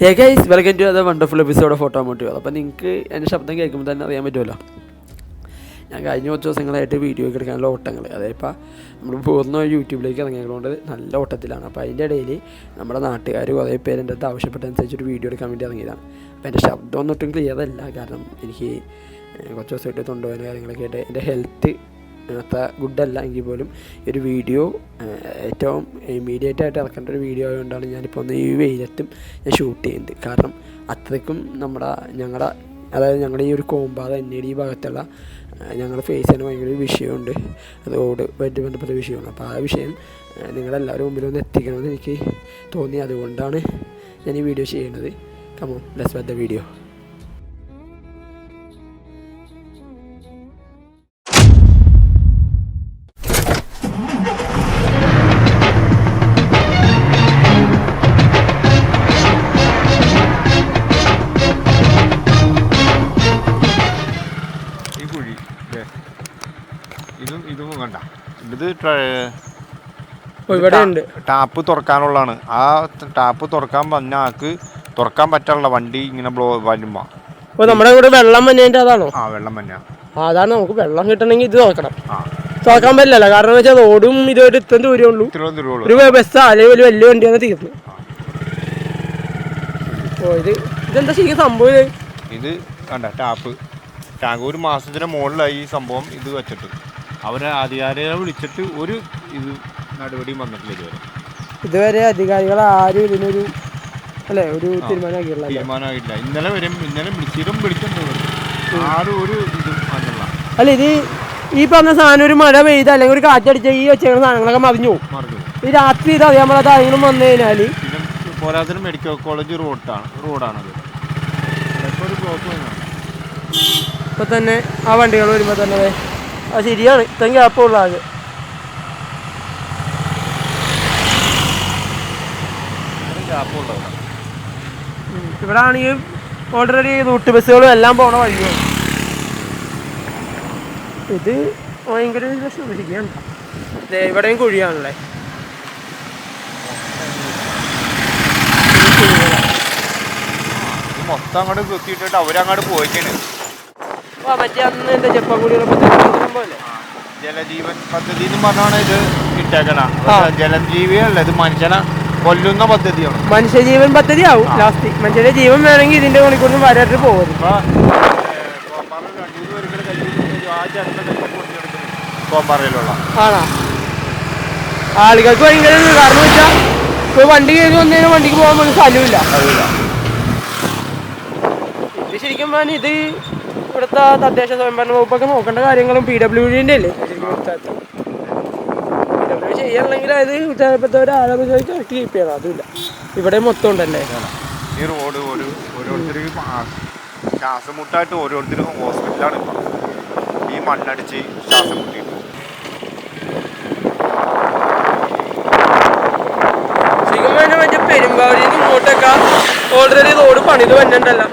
Hey guys welcome to അത് wonderful episode of automotive അപ്പോൾ നിങ്ങൾക്ക് എന്റെ ശബ്ദം കേൾക്കുമ്പോൾ തന്നെ അറിയാൻ പറ്റുമല്ലോ? ഞാൻ കഴിഞ്ഞ കുറച്ച് ദിവസങ്ങളായിട്ട് വീഡിയോ എടുക്കാനുള്ള ഓട്ടങ്ങൾ അതായത് ഇപ്പോൾ നമ്മൾ പൂർണ യൂട്യൂബിലേക്ക് ഇറങ്ങിയതുകൊണ്ട് നല്ല ഓട്ടത്തിലാണ്. അപ്പോൾ അതിന്റെ ഇടയിൽ നമ്മുടെ നാട്ടുകാർ കുറേ പേര് എന്റെ അടുത്ത് ആവശ്യപ്പെട്ടനുസരിച്ച് ഒരു വീഡിയോ എടുക്കാൻ വേണ്ടി ഇറങ്ങിയതാണ്. അപ്പോൾ എന്റെ ശബ്ദം ഒന്നും ഒട്ടും ക്ലിയർ അല്ല. കാരണം എനിക്ക് കുറച്ച് ദിവസമായിട്ട് തൊണ്ടുപോയ കാര്യങ്ങളൊക്കെ ആയിട്ട് എന്റെ ഹെൽത്ത് അത്ര ഗുഡല്ല എങ്കിൽ പോലും ഒരു വീഡിയോ ഏറ്റവും ഇമ്മീഡിയറ്റ് ആയിട്ട് ഇറക്കേണ്ട ഒരു വീഡിയോ ആയതുകൊണ്ടാണ് ഞാനിപ്പോൾ ഒന്ന് ഈ വെയിലത്തും ഞാൻ ഷൂട്ട് ചെയ്യുന്നത്. കാരണം അത്രയ്ക്കും നമ്മുടെ ഞങ്ങളുടെ അതായത് ഞങ്ങളുടെ ഈ ഒരു കോമ്പാത എൻ ഈ ഭാഗത്തുള്ള ഞങ്ങളുടെ ഫേസ് ചെയ്യുന്ന ഭയങ്കര ഒരു വിഷയമുണ്ട്. റോഡ് ആയിട്ട് ബന്ധപ്പെട്ട വിഷയമാണ്. അപ്പോൾ ആ വിഷയം നിങ്ങളെല്ലാവരും മുമ്പിൽ ഒന്ന് എത്തിക്കണമെന്ന് എനിക്ക് തോന്നി. അതുകൊണ്ടാണ് ഞാൻ ഈ വീഡിയോ ചെയ്യുന്നത് come on less wet the video tap തുറക്കാനുള്ളതാണ്. ആ ടാപ്പ് തുറക്കാൻ വന്ന ആൾക്ക് തുറക്കാൻ പറ്റാനുള്ള വണ്ടി ഇങ്ങനെ ബ്ലോ വരുമ്പോ. അപ്പൊ നമ്മുടെ ഇവിടെ വെള്ളം മഞ്ഞേന്റെ അതാണോ? ആ വെള്ളം മഞ്ഞ അതാണ് നമുക്ക് വെള്ളം കിട്ടണമെങ്കിൽ ഇത് തുറക്കണം. തുറക്കാൻ പറ്റില്ല കാരണം വെച്ചാൽ റോഡും ഇതൊരു ഇത്രയും ദൂരമേ ഉള്ളൂ. ഒരു ബസ് അല്ലെങ്കിൽ വലിയ വലിയ വണ്ടിയാണ് തീർന്നു ഓ ഇത് ഇതെന്താ ശരിക്കും സംഭവം ഇത്? ഇത് കണ്ട ടാപ്പ്. ടാങ്ക് ഒരു മാസത്തിന് മുകളിലായി ഈ സംഭവം ഇത് വെച്ചിട്ട്. അവരെ അധികാരികളെ വിളിച്ചിട്ട് ഒരു ഇത് നടപടിയും വന്നിട്ടില്ല ഇതുവരെ. ഇതുവരെ അധികാരികൾ ആരും ഇതിനൊരു അല്ലെ ഒരു തീരുമാനമാക്കിയില്ല തീരുമാനമായിട്ടില്ല ഇന്നലെ വരും ഇന്നലെ വിളിച്ചിട്ടും വിളിച്ചിട്ടുണ്ട് ആരും ഒരു ഇതും വന്നില്ല അല്ല ഇത് ഈ പറഞ്ഞ സാധനം ഒരു മഴ പെയ്ത അല്ലെങ്കിൽ ഒരു കാറ്റടിച്ച ഈ വെച്ചേക്കുന്ന സാധനങ്ങളൊക്കെ മറിഞ്ഞു ഈ രാത്രി ഇത് അറിയാൻ പാടാത്ത ആരെങ്കിലും വന്നു കഴിഞ്ഞാൽ പോരാത്തിന് മെഡിക്കൽ കോളേജ് റോഡാണ് റോഡാണത്. ഇപ്പോൾ തന്നെ ആ വണ്ടികൾ വരുമ്പോ തന്നെ ആ ശരിയാണ് ഇത്രയും ഗ്യാപ്പുള്ള ആകെ ഇവിടെ ആണെങ്കിൽ ഓൾറെഡി റൂട്ട് ബസ്സുകളും എല്ലാം പോണ വഴിയാണ്. ഇത് ഭയങ്കര ഇവിടെയും കുഴിയാണല്ലേ? മൊത്തം അങ്ങോട്ട് കുത്തിയിട്ടിട്ട് അവരങ്ങോട്ട് പോയിക്കാണ് ആ മറ്റേ അന്ന് പോലെ ജലജീവൻ പദ്ധതി എന്ന് പറഞ്ഞാണ് ഇത് ഇട്ടേക്കണ. ജലജീവിയല്ല ഇത് മനുഷ്യനെ കൊല്ലുന്ന പദ്ധതിയാണ്. മനുഷ്യജീവൻ പദ്ധതി ആവും ലാസ്റ്റ്. മനുഷ്യന്റെ ജീവൻ വേണമെങ്കിൽ ഇതിന്റെ മണിക്കൂറിന് വരാട്ട് പോകും ആണോ? ആളുകൾക്ക് ഭയങ്കര കാരണം വെച്ചാൽ ഇപ്പൊ വണ്ടി കയറി വന്നതിന് വണ്ടിക്ക് പോകാൻ പോലും സ്ഥലമില്ല ശരിക്കും പറഞ്ഞാൽ ഇത് ഇവിടുത്തെ തദ്ദേശ സ്വയംഭരണ വകുപ്പൊക്കെ നോക്കേണ്ട കാര്യങ്ങളും പി ഡബ്ല്യു ഡിന്റെ അല്ലേ? ചെയ്യണമെങ്കിൽ അത് ഉത്തരവാദിത്തപ്പെട്ടവരെ ചോദിച്ചാൽ കറക്റ്റ് കീപ്പ് ചെയ്യണം അതുമില്ല. ഇവിടെ മൊത്തം ഉണ്ടല്ലേ? ഈ റോഡ് ഒരു ഓരോരുത്തർക്ക് ശ്വാസം മുട്ടായിട്ട് ഓരോരുത്തരും ഹോസ്പിറ്റലാണ് ഇപ്പം. ഈ മണ്ണടിച്ച് ശ്വാസം മുട്ടിയിട്ട് ശരിക്കും പറഞ്ഞാൽ മറ്റേ പെരുമ്പാവൂരിൽ നിന്ന് ഇങ്ങോട്ടൊക്കെ ഓൾറെഡി റോഡ് പണിത് വന്നിട്ടുണ്ടല്ലോ.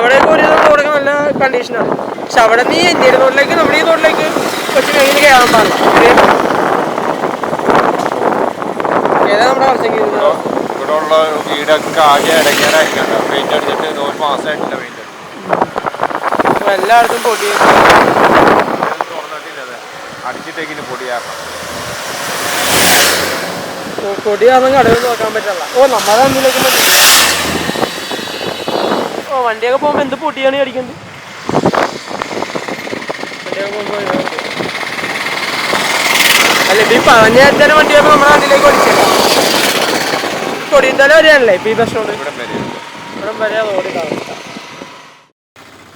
അവിടെയൊക്കെ ഒരു റോഡൊക്കെ നല്ല കണ്ടീഷനാണ് പക്ഷെ അവിടെ നീ ഈ തോട്ടിലേക്ക്? നമ്മുടെ ഈ തോട്ടിലേക്ക് കുറച്ച് കഴിഞ്ഞ് കയറാൻ പാടില്ല. ഏതാ നമ്മുടെ ആവശ്യം ഇവിടെ ഉള്ള വീടൊക്കെ ആകെ പെയിന്റ് അടിച്ചിട്ട് ഇത് ഒരു മാസമായിട്ടില്ല പെയിന്റ് എല്ലായിടത്തും പൊടി. തുറന്നിട്ടില്ല അടിച്ചിട്ടേക്കിന് പൊടി കാരണം നോക്കാൻ പറ്റില്ല. ഓ നമ്മളെ മതി ഓ വണ്ടിയൊക്കെ പോകുമ്പോൾ എന്ത് പൊടിയാണ് ഈ അടിക്കുന്നത്. അല്ല ഇപ്പൊ ഈ പറഞ്ഞ തന്നെ വണ്ടിയൊക്കെ നമ്മുടെ വണ്ടിയിലേക്ക് ഓടിച്ചേക്കാം കൊടിയന്തല വരെയാണല്ലേ ഇപ്പൊ ഈ പ്രശ്നമുണ്ട് ഇവിടെ വരെ കാണാം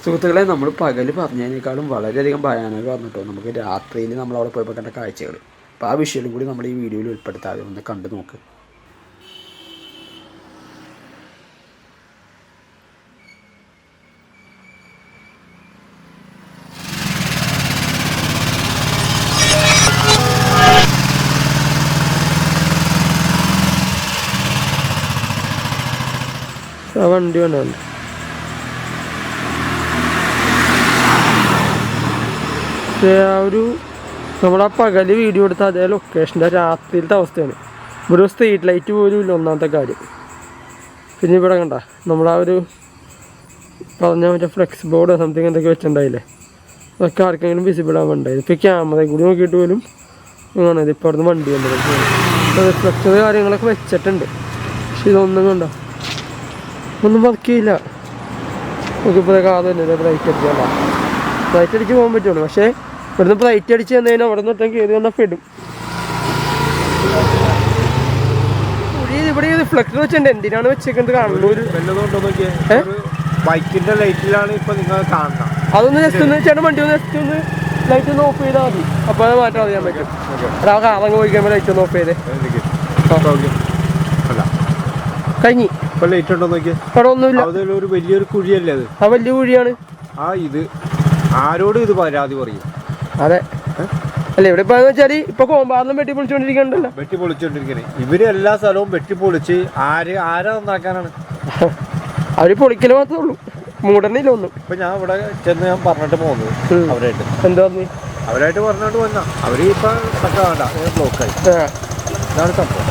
സുഹൃത്തുക്കളെ നമ്മൾ പകൽ പറഞ്ഞതിനേക്കാളും വളരെയധികം ഭയാനകം പറഞ്ഞിട്ടോ നമുക്ക് രാത്രിയിൽ നമ്മൾ അവിടെ പോയപ്പോൾ കണ്ട കാഴ്ചകൾ അപ്പോൾ ആ വിഷയം കൂടി നമ്മൾ ഈ വീഡിയോയിൽ ഉൾപ്പെടുത്താതെ ഒന്ന് കണ്ടു നോക്ക്. ആ വണ്ടി വേണ്ട. ആ ഒരു നമ്മളാ പകൽ വീഡിയോ എടുത്ത അതേ ലൊക്കേഷന്റെ രാത്രിയിലത്തെ അവസ്ഥയാണ്. ഇവിടെ സ്ട്രീറ്റ് ലൈറ്റ് പോലും ഇല്ല ഒന്നാമത്തെ കാര്യം. പിന്നെ ഇവിടെ കണ്ട നമ്മളാ ഒരു പറഞ്ഞ മറ്റേ ഫ്ലെക്സ് ബോർഡ് സംതിങ് എന്തൊക്കെ വെച്ചിട്ടുണ്ടായില്ലേ? അതൊക്കെ ആർക്കെങ്കിലും വിസിബിൾ ആവാൻ ഉണ്ടായത് ഇപ്പോൾ ക്യാമറയും കൂടി നോക്കിയിട്ട് പോലും ഇങ്ങനെ ഇതിപ്പോൾ അവിടുന്ന് വണ്ടി വന്നത് ഫ്ലെക്സ് കാര്യങ്ങളൊക്കെ വെച്ചിട്ടുണ്ട്. പക്ഷെ ഇതൊന്നും കണ്ടോ ഒന്നും വർക്ക് ചെയ്യില്ല. നമുക്കിപ്പോൾ കാത് തന്നെ ബ്രൈറ്റ് അടിച്ചല്ല ബ്രൈറ്റ് അടിച്ച് പോകാൻ പറ്റുള്ളൂ. പക്ഷേ ഇവിടുന്ന് ബ്രൈറ്റ് അടിച്ച് തന്നതിന് അവിടെ നിന്ന് കയറി വന്നാൽ പെടും. ഇവിടെ റിഫ്ലക്ടർ വെച്ചിട്ടുണ്ട്. എന്തിനാണ് വെച്ചേക്കുന്നത് കണ്ണൂർ ബൈക്കിന്റെ ലൈറ്റിലാണ് ഇപ്പൊ നിങ്ങൾ കാണുന്നത്. അതൊന്ന് ജസ്റ്റ് ഒന്ന് ചേട്ടൻ വണ്ടി ഒന്ന് ജസ്റ്റ് ഒന്ന് ലൈറ്റ് ഒന്ന് ഓഫ് ചെയ്താൽ മതി. അപ്പൊ അത് മാറ്റം അറിയാൻ പറ്റും. ഒരാൾ കാറങ്ങ് പോയി കഴിയുമ്പോൾ ലൈറ്റ് ഒന്ന് ഓഫ് ചെയ്തേ. കഴിഞ്ഞി. ഇപ്പൊ ലൈറ്റ് ഉണ്ടോ നോക്കിയേ? അവിടെ ഒന്നുമില്ല. ഒരു വലിയൊരു കുഴിയല്ലേ അത്? ആ വലിയ കുഴിയാണ്. ആ ഇത് ആരോട് ഇത് പരാതി പറയും? അതെ. അല്ല ഇവിടെ ഇപ്പൊ വെച്ചാൽ ഇപ്പൊ കോമ്പാറിലും വെട്ടി പൊളിച്ചോണ്ടിരിക്കണ്ടല്ലോ വെട്ടി പൊളിച്ചോണ്ടിരിക്കണേ ഇവർ എല്ലാ സ്ഥലവും വെട്ടി പൊളിച്ച് ആര് ആരാ നന്നാക്കാനാണ്? അവർ പൊളിക്കൽ മാത്രമേ ഉള്ളൂ. മൂടണില്ല ഒന്നും. ഇപ്പൊ ഞാൻ ഇവിടെ ചെന്ന് ഞാൻ പറഞ്ഞിട്ട് പോകുന്നത്. അവരായിട്ട്. എന്താ അവരായിട്ട് പറഞ്ഞിട്ട് വന്ന അവർ ഇപ്പൊ ബ്ലോക്കായി. ഇതാണ് സംഭവം.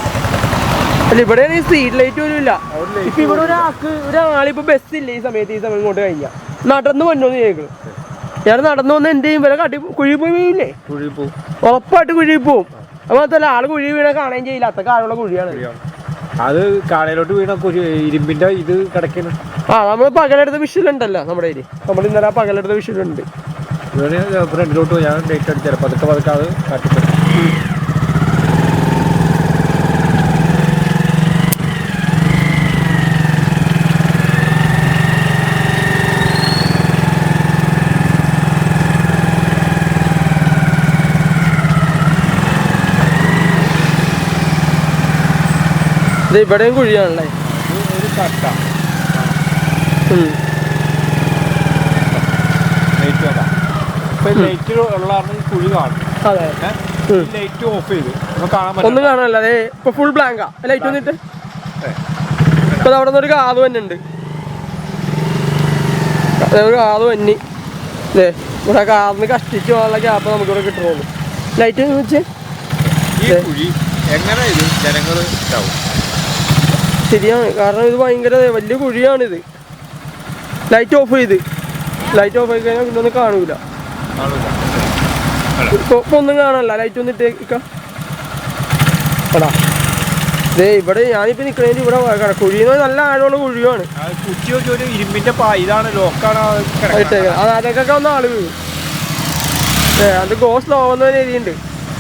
ഇവിടെ സ്ട്രീറ്റ് ലൈറ്റ് പോലും ഇല്ല. ഇപ്പൊ ഇവിടെ ഒരാൾക്ക് ഒരാളിപ്പോ ബസ് ഇല്ല ഈ സമയത്ത് ഈ സമയം ഇങ്ങോട്ട് കഴിഞ്ഞാ? നടന്നു വന്നോന്ന് കേൾക്കണം ഞാൻ നടന്നു വന്ന് എന്ത് ചെയ്യും? ഇവരെ കട്ടി കുഴി പോയി വീഴില്ലേ? കുഴി പോവും. ഉറപ്പായിട്ട് കുഴി പോവും. അത് മാത്രല്ല ആൾ കുഴി വീണ കാണുകയും ചെയ്യില്ല. അത്ര കാലുള്ള കുഴിയാണ്. അത് കാളയിലോട്ട് വീണ കുഴി ഇരുമ്പിന്റെ ഇത് കിടക്കുന്നു ആ നമ്മൾ പകലെടുത്ത വിഷുലുണ്ടല്ലോ നമ്മുടെ ഇതിൽ നമ്മൾ ഇന്നലെ പകലെടുത്ത വിഷുലുണ്ട് ഫ്രണ്ടിലോട്ട് ഞാൻ ഡേറ്റ് അടിച്ചു പതുക്കെ പതുക്കെ അത് കാട്ടിത്തരും. ഇത് ഇവിടെയും കുഴിയാണല്ലേ? ഒന്ന് ഒരു കട്ട ലൈറ്റ് വേണ്ട ഇപ്പൊ ലൈറ്റ് ഉള്ള കുഴി കാണും അതെ. ലൈറ്റ് ഓഫ് ചെയ്ത്. ഒന്നും കാണാനല്ല. അതെ ഇപ്പൊ ഫുൾ ബ്ലാങ്കാ ലൈറ്റ് വന്നിട്ട്? ഇപ്പൊ അവിടെ നിന്നൊരു കാത് തന്നെ ഉണ്ട്. ഒരു കാത് വന്നി. അതെ ഇവിടെ കാറിന് കഷ്ടിച്ച് പോകാനുള്ള ഗ്യാപ്പ് നമുക്ക് ഇവിടെ കിട്ടുന്നുള്ളൂ ലൈറ്റ് വെച്ച്. എങ്ങനെ ഇത് ജനങ്ങൾ ഇതാവും? ശരിയാണ്. കാരണം ഇത് ഭയങ്കര വലിയ കുഴിയാണിത്. ലൈറ്റ് ഓഫ് ചെയ്ത്. ലൈറ്റ് ഓഫ് ആയി കഴിഞ്ഞാൽ പിന്നെ ഒന്നും കാണൂല. ഇപ്പൊ ഒന്നും കാണാനല്ല. ലൈറ്റ് ഒന്ന് ഇട്ടേക്കാം എടാ. ദേ ഇവിടെ ഞാനിപ്പോ നിക്കണേന്റെ ഇവിടെ കുഴിന്ന് നല്ല ആഴമുള്ള കുഴിയാണ്. ഇരുമ്പിന്റെ ഇതാണ് ലോക്കാണ് അത് അതൊക്കെ ഒന്ന് ആൾ വീഴും. ഏ അത് ഗോസ് ലോ എന്ന രീതിയുണ്ട്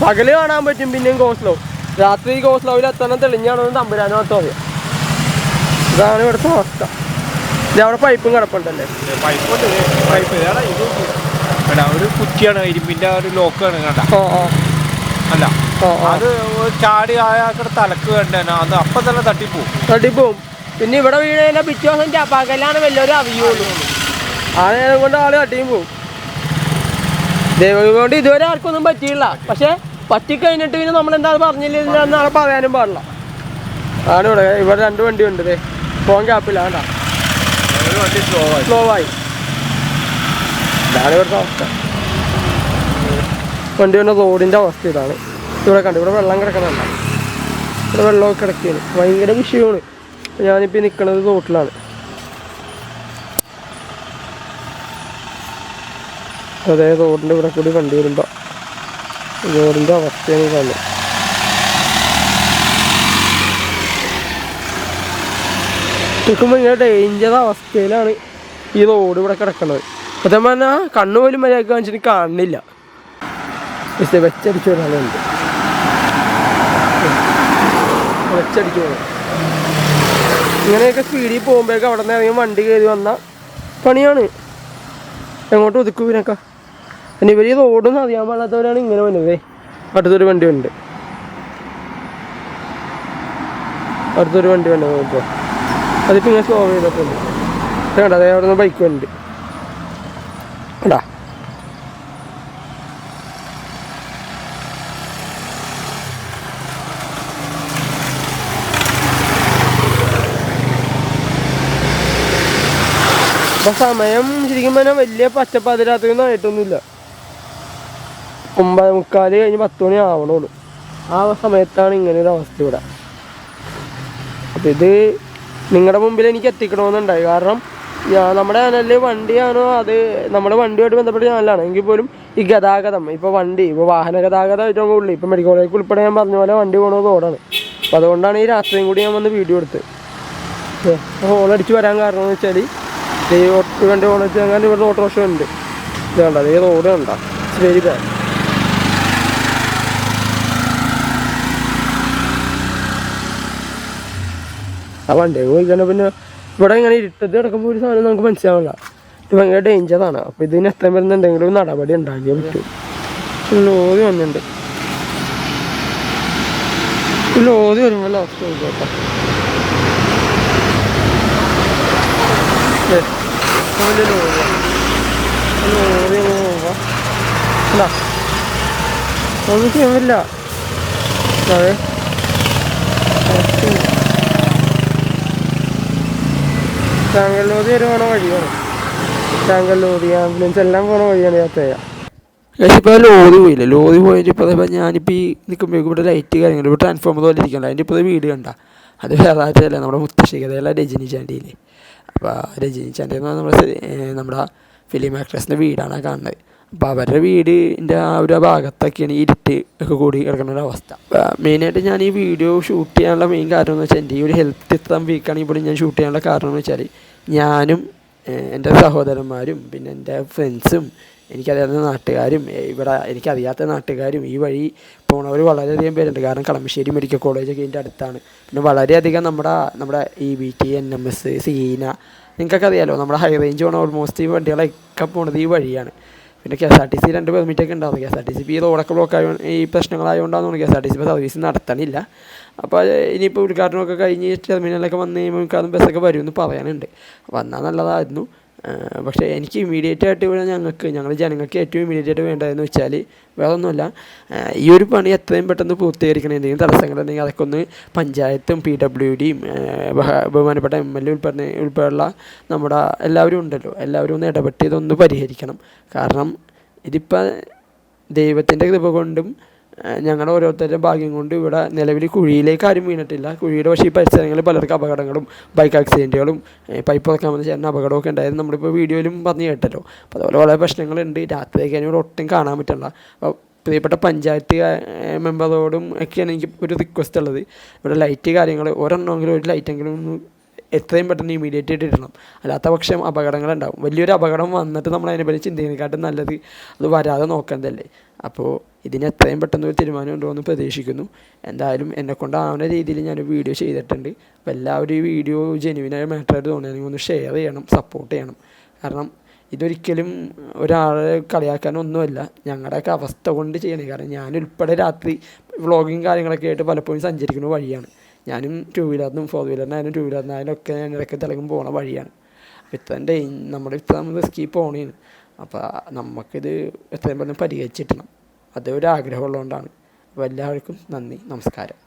പകൽ കാണാൻ പറ്റും പിന്നെയും ഗോസ് ലോ രാത്രി ഗോസ് സ്ലോയിൽ എത്തണം തെളിഞ്ഞാണോ തമ്പുരാനോ അത്തോ അറിയാം ഇതാണ് ഇവിടുത്തെ അവസ്ഥ. ഇത് അവിടെ പൈപ്പും കിടപ്പുണ്ടല്ലേ? പൈപ്പ്. പൈപ്പ് ഒരു കുറ്റിയാണ് ഇരുമ്പിന്റെ ഒരു ലോക്കാണ് കണ്ട. അല്ല അത് ചാടി ആയാക്കടെ തലക്ക് വേണ്ടേനാ അത് അപ്പൊ തന്നെ തട്ടിപ്പോവും. തട്ടിപ്പോവും. പിന്നെ ഇവിടെ വീട് കഴിഞ്ഞാൽ പിറ്റേ ദിവസം പകലാണ് വല്ലവരും അറിയുള്ളൂ. ആ നേരം കൊണ്ട് ആൾ തട്ടിയും പോവും. ദൈവം കൊണ്ട് ഇതുവരെ ആർക്കൊന്നും പറ്റിയില്ല. പക്ഷെ പറ്റിക്കഴിഞ്ഞിട്ട് പിന്നെ നമ്മൾ എന്താ പറഞ്ഞില്ല? എന്നാണ് പറയാനും പാടില്ല. ആണ് ഇവിടെ ഇവിടെ രണ്ട് വണ്ടി ഉണ്ട് ദേ പോകാൻ ക്യാപ്പില്ല വേണ്ട. സ്ലോ ആയി. ഇതാണ് ഇവിടുത്തെ അവസ്ഥ. വണ്ടി വന്ന റോഡിന്റെ അവസ്ഥ ഇതാണ്. ഇവിടെ കണ്ടു ഇവിടെ വെള്ളം കിടക്കണല്ല ഇവിടെ വെള്ളമൊക്കെ കിടക്കുകയാണ് ഭയങ്കര വിഷയമാണ്. ഞാനിപ്പോൾ നിൽക്കുന്നത് റോട്ടിലാണ് അതായത് റോഡിന്റെ ഇവിടെ കൂടി വണ്ടി വരുമ്പോൾ റോഡിന്റെ അവസ്ഥയാണ് കാണുന്നത്. നിൽക്കുമ്പോൾ ഇങ്ങനെ ഡേഞ്ചർ അവസ്ഥയിലാണ് ഈ റോഡ് ഇവിടെ കിടക്കുന്നത് സത്യം പറഞ്ഞാൽ കണ്ണു പോലും മര്യാദയ്ക്ക് കാണിച്ചിട്ട് കാണുന്നില്ല. വെച്ചടിച്ച ഒരാളുണ്ട് വെച്ചടിച്ചു ഇങ്ങനെയൊക്കെ സ്പീഡിൽ പോകുമ്പോഴേക്കും അവിടെ നിന്ന് ഇറങ്ങി വണ്ടി കയറി വന്ന പണിയാണ്. എങ്ങോട്ട് ഒതുക്കും ഇതിനൊക്കെ പിന്നെ ഇവർ ഈ റോഡൊന്നും അറിയാൻ പാടാത്തവരാണ് ഇങ്ങനെ വന്നത് അടുത്തൊരു വണ്ടി ഉണ്ട് അടുത്തൊരു വണ്ടി വന്നത് ഇപ്പോൾ അതിപ്പോൾ ഇങ്ങനെ സ്ലോ ചെയ്തിട്ടുണ്ട് വേണ്ട കണ്ടോ? അതേ അവിടെ നിന്ന് ബൈക്ക് അപ്പൊ സമയം ശരിക്കും പറഞ്ഞാൽ വലിയ പച്ചപ്പാതിരാത്രിയൊന്നും ആയിട്ടൊന്നുമില്ല. ഒമ്പത് മുക്കാൽ കഴിഞ്ഞ് പത്ത് മണി ആവണുള്ളൂ. ആ സമയത്താണ് ഇങ്ങനെ ഒരു അവസ്ഥ ഇവിടെ. അപ്പം ഇത് നിങ്ങളുടെ മുമ്പിൽ എനിക്ക് എത്തിക്കണമെന്നുണ്ടായി കാരണം നമ്മുടെ ചാനലിൽ വണ്ടിയാണോ അത് നമ്മുടെ വണ്ടിയുമായിട്ട് ബന്ധപ്പെട്ട ചാനലാണ്. എങ്കിൽ പോലും ഈ ഗതാഗതം ഇപ്പോൾ വണ്ടി ഇപ്പോൾ വാഹന ഗതാഗതം ഏറ്റവും കൂടുതൽ ഇപ്പോൾ മെഡിക്കൽ കോളേജ് ഉൾപ്പെടെ ഞാൻ പറഞ്ഞ പോലെ വണ്ടി പോകുന്നത് റോഡാണ്. അപ്പോൾ അതുകൊണ്ടാണ് ഈ രാത്രിയും കൂടി ഞാൻ വന്ന് വീഡിയോ എടുത്ത്. ഹോളടിച്ച് വരാൻ കാരണം എന്ന് വെച്ചാൽ ഈ ഓട്ടോ വണ്ടി ഹോൺ അടിച്ച് അങ്ങനെ ഇവിടെ ഓട്ടോറിക്ഷ ഉണ്ട്. ഇത് ഈ റോഡ് കണ്ട? വെരി ആ വണ്ടി പോയി പിന്നെ ഇവിടെ ഇങ്ങനെ ഇരുട്ടത്ത് കിടക്കുമ്പോൾ ഒരു സാധനം നമുക്ക് മനസ്സിലാവില്ല. ഇത് ഭയങ്കര ഡേഞ്ചറാണ് അപ്പോൾ ഇതിന് എത്രയും വരുന്നുണ്ടെങ്കിലും ഒരു നടപടി ഉണ്ടാക്കിയേ പറ്റൂ. ലോറി വന്നിട്ടുണ്ട്. ലോറി വരുമ്പോൾ ലാസ്റ്റ് നോക്കാം ലോറി അല്ല ഒന്നും ചെയ്യാൻ പറ്റില്ല. അതെ ലോതി വരെ പോണ വഴിയാണ്. താങ്കല്ലൂതി ആംബുലൻസ് എല്ലാം പോണ വഴിയാണ് യാത്ര ഇപ്പോൾ ലോറി പോയില്ലേ? ലോറി പോയിട്ട് ഇപ്പോൾ അതേപോലെ ഞാനിപ്പോൾ ഈ നിൽക്കുമ്പോഴേക്കും ഇവിടെ ലൈറ്റ് കാര്യങ്ങൾ ഇപ്പോൾ ട്രാൻസ്ഫോമർ പോലെ ഇരിക്കണ്ട. അതിന്റെ ഇപ്പോൾ വീട് കണ്ട. അത് വേറെ നമ്മുടെ മുത്തശ്ശി കഥയല്ല രജനി ചാണ്ടിയില്ലേ അപ്പോൾ രജനി ചാണ്ടി എന്ന് പറഞ്ഞാൽ നമ്മുടെ നമ്മുടെ ഫിലിം ആക്ട്രസിന്റെ വീടാണ് കാണുന്നത്. അപ്പോൾ അവരുടെ വീടിന്റെ ആ ഒരു ഭാഗത്തൊക്കെയാണ് ഇരുട്ട് ഒക്കെ കൂടി കിടക്കുന്ന അവസ്ഥ. മെയിനായിട്ട് ഞാൻ ഈ വീഡിയോ ഷൂട്ട് ചെയ്യാനുള്ള മെയിൻ കാരണം എന്ന് വെച്ചാൽ എന്റെ ഈ ഒരു ഹെൽത്ത് ഇത്രയും വീക്കാണെങ്കിൽ പോലും ഞാൻ ഷൂട്ട് ചെയ്യാനുള്ള കാരണം എന്ന് വെച്ചാൽ ഞാനും എന്റെ സഹോദരന്മാരും പിന്നെ എന്റെ ഫ്രണ്ട്സും എനിക്കറിയാവുന്ന നാട്ടുകാരും ഇവിടെ എനിക്കറിയാത്ത നാട്ടുകാരും ഈ വഴി പോണവർ വളരെയധികം പേരുണ്ട്. കാരണം കളമശ്ശേരി മെഡിക്കൽ കോളേജൊക്കെ ഇതിന്റെ അടുത്താണ്. പിന്നെ വളരെയധികം നമ്മുടെ നമ്മുടെ E B T N M S Seena നിങ്ങൾക്കൊക്കെ അറിയാലോ നമ്മുടെ ഹൈ റേഞ്ച് പോണ ഓൾമോസ്റ്റ് ഈ വണ്ടികളൊക്കെ പോണത് ഈ വഴിയാണ്. പിന്നെ K S R T C രണ്ട് പെർമിറ്റ് ഒക്കെ ഉണ്ടാവും K S R T C ഈ റോഡൊക്കെ ബ്ലോക്ക് ആയ ഈ പ്രശ്നങ്ങളായതുകൊണ്ടാണ് K S R T C service നടത്തണില്ല. അപ്പോൾ ഇനിയിപ്പോൾ ഉദ്ഘാടനമൊക്കെ കഴിഞ്ഞ് ടെർമിനലൊക്കെ വന്ന് കഴിയുമ്പോൾ മിക്കവാറും ബസ്സൊക്കെ വരുമെന്ന് പറയാനുണ്ട്. വന്നാൽ നല്ലതായിരുന്നു. പക്ഷേ എനിക്ക് ഇമ്മീഡിയറ്റ് ആയിട്ട് ഇവിടെ ഞങ്ങൾക്ക് ഞങ്ങൾ ജനങ്ങൾക്ക് ഏറ്റവും ഇമ്മീഡിയറ്റ് ആയിട്ട് വേണ്ടതെന്ന് വെച്ചാൽ വേറെ ഒന്നുമല്ല ഈ ഒരു പണി എത്രയും പെട്ടെന്ന് പൂർത്തീകരിക്കണം. എന്തെങ്കിലും തടസ്സങ്ങളുണ്ടെങ്കിൽ അതൊക്കെ ഒന്ന് പഞ്ചായത്തും പി ഡബ്ല്യു ഡിയും ബഹുമാനപ്പെട്ട എം എൽ എ ഉൾപ്പെടെ ഉൾപ്പെടെയുള്ള നമ്മുടെ എല്ലാവരും ഉണ്ടല്ലോ. എല്ലാവരും ഒന്ന് ഇടപെട്ട് ഇതൊന്ന് പരിഹരിക്കണം. കാരണം ഇതിപ്പോൾ ദൈവത്തിന്റെ കൃപ കൊണ്ടും ഞങ്ങളുടെ ഓരോരുത്തരുടെ ഭാഗ്യം കൊണ്ട് ഇവിടെ നിലവിൽ കുഴിയിലേക്ക് ആരും വീണിട്ടില്ല. കുഴിയുടെ പക്ഷേ ഈ പരിസരങ്ങളിൽ പലർക്കും അപകടങ്ങളും ബൈക്ക് ആക്സിഡന്റുകളും പൈപ്പ് തുറക്കാൻ വന്ന ചേരുന്ന അപകടമൊക്കെ ഉണ്ടായത് നമ്മളിപ്പോൾ വീഡിയോയിലും പറഞ്ഞു കേട്ടല്ലോ. അപ്പോൾ അതുപോലെ വളരെ പ്രശ്നങ്ങളുണ്ട്. രാത്രിയൊക്കെ ഇവിടെ ഒട്ടും കാണാൻ പറ്റില്ല അപ്പോൾ പ്രിയപ്പെട്ട പഞ്ചായത്ത് മെമ്പറോടും ഒക്കെയാണ് എനിക്ക് ഒരു റിക്വസ്റ്റ് ഉള്ളത്. ഇവിടെ ലൈറ്റ് കാര്യങ്ങൾ ഒരെണ്ണമെങ്കിലും ഒരു ലൈറ്റെങ്കിലും എത്രയും പെട്ടെന്ന് ഇമീഡിയറ്റ് ആയിട്ട് ഇടണം. അല്ലാത്ത പക്ഷം അപകടങ്ങളുണ്ടാവും. വലിയൊരു അപകടം വന്നിട്ട് നമ്മൾ അതിനെപ്പറ്റി ചിന്തിക്കുന്നതിനെക്കാട്ടും നല്ലത് അത് വരാതെ നോക്കേണ്ടതല്ലേ അപ്പോൾ ഇതിന് എത്രയും പെട്ടെന്ന് ഒരു തീരുമാനം ഉണ്ടോയെന്ന് പ്രതീക്ഷിക്കുന്നു. എന്തായാലും എന്നെ കൊണ്ടാവുന്ന രീതിയിൽ ഞാൻ വീഡിയോ ചെയ്തിട്ടുണ്ട്. അപ്പോൾ എല്ലാവരും ഈ വീഡിയോ ജെനുവിനായ മാറ്ററായിട്ട് തോന്നിയെങ്കിൽ ഒന്ന് ഷെയർ ചെയ്യണം സപ്പോർട്ട് ചെയ്യണം. കാരണം ഇതൊരിക്കലും ഒരാളെ കളിയാക്കാനൊന്നുമല്ല ഞങ്ങളുടെയൊക്കെ അവസ്ഥ കൊണ്ട് ചെയ്യണേ. കാരണം ഞാനുൾപ്പെടെ രാത്രി വ്ളോഗിങ് കാര്യങ്ങളൊക്കെ ആയിട്ട് പലപ്പോഴും സഞ്ചരിക്കുന്ന വഴിയാണ്. ഞാനും ടു വീലറിനും ഫോർ വീലറിനായാലും ടു വീലറിനായാലും ഒക്കെ ഞാൻ ഇടയ്ക്ക് തിളങ്ങും പോണ വഴിയാണ്. അപ്പോൾ ഇത്രയും ഡേ നമ്മുടെ ഇത്ര റിസ്കി പോണേന് അപ്പോൾ നമുക്കിത് എത്രയും പെട്ടെന്ന് പരിഹരിച്ചിട്ടണം. അത് ഒരു ആഗ്രഹമുള്ളതുകൊണ്ടാണ് അപ്പോൾ എല്ലാവർക്കും നന്ദി. നമസ്കാരം.